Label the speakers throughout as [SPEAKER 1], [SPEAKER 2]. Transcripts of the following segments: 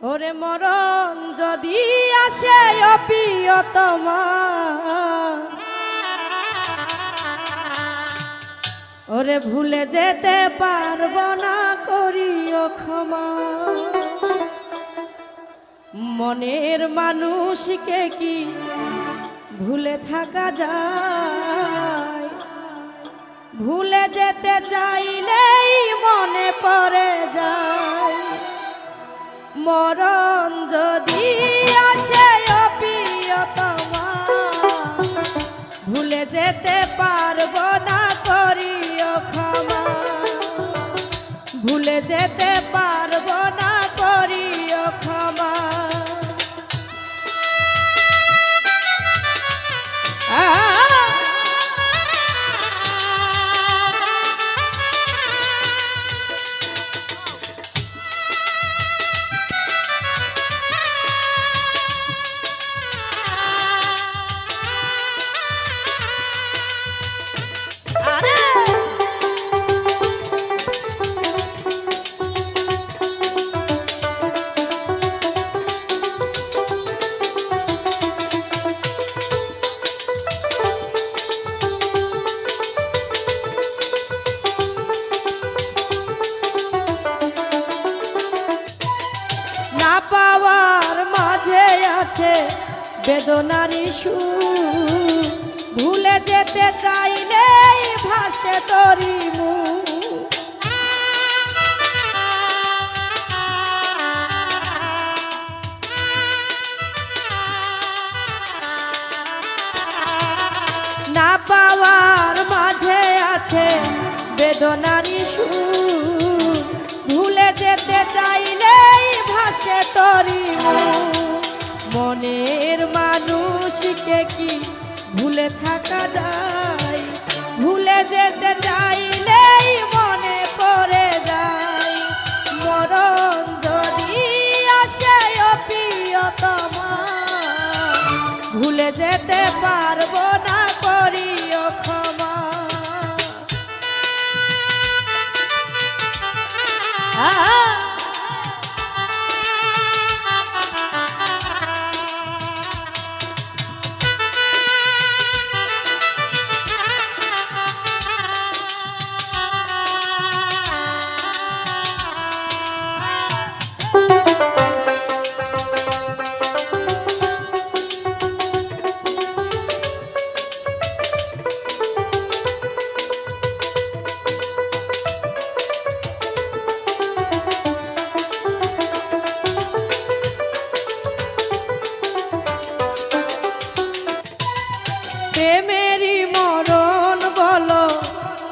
[SPEAKER 1] ওরে মরণ যদি আসে অপিয়তমা ওরে ভুলে যেতে পারব না, করিও ক্ষমা। মনের মানুষকে কি ভুলে থাকা যায়? ভুলে যেতে চাইলেই মনে পড়ে যায়। মরণ যদি আছে বেদনারি সুর ভুলে যেতে চাইলেই ভাসে তরি মুখ। না পাওয়ার মাঝে আছে বেদনারি সুর ভুলে যেতে চাইলেই ভাসে তরি মুখ। মনের মানুষকে কি ভুলে থাকা যায়? ভুলে যেতে চাইলেই মনে পড়ে যায়। মরণ যদি আসে অপিয়তমা ভুলে যেতে পারব না, করিও ক্ষমা। আহ!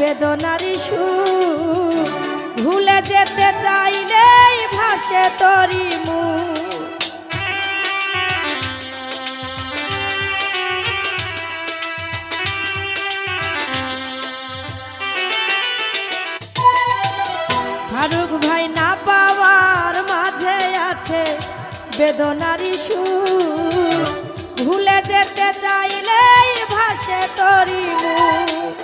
[SPEAKER 1] বেদনারি সুর। ভুলে যেতে চাইলেই ভাসে তরি মুখ ফারুক ভাই না পাওয়ার মাঝে আছে বেদনারি সুর। ভুলে যেতে চাইলেই ভাসে তরি মুখ।